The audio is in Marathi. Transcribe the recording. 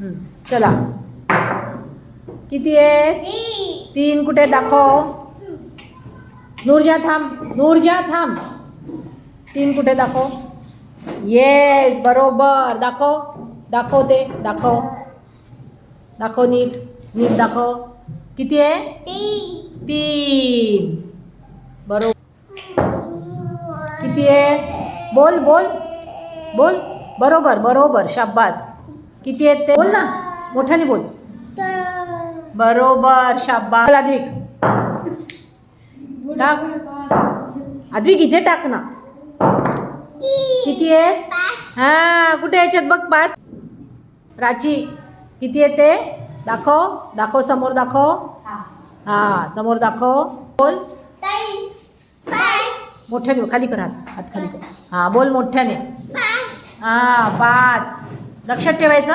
चला. किती आहे? तीन. कुठे दाखव. नूरजा थांब. नूरजा थांब. तीन कुठे दाखव. येस बरोबर. दाखव. दाखव ते. दाखव. दाखव नीट. नीट दाखव. किती आहे? तीन. बरोबर किती आहे? बोल बोल. बोल. बरोबर बरोबर. शाब्बास किती आहेत ते? बोल ना. मोठ्याने बोल. बरोबर चल, अद्विक टाक. अद्विक इथे टाक ना. किती आहेत? हा कुठे याच्यात? बघ पाच प्राची किती आहे ते? दाखव. दाखव समोर दाखव. हा. समोर दाखव. बोल. मोठ्याने खाली कर हात. हात खाली कर. हा बोल मोठ्याने. हा पाच. लक्षात ठेवायचं?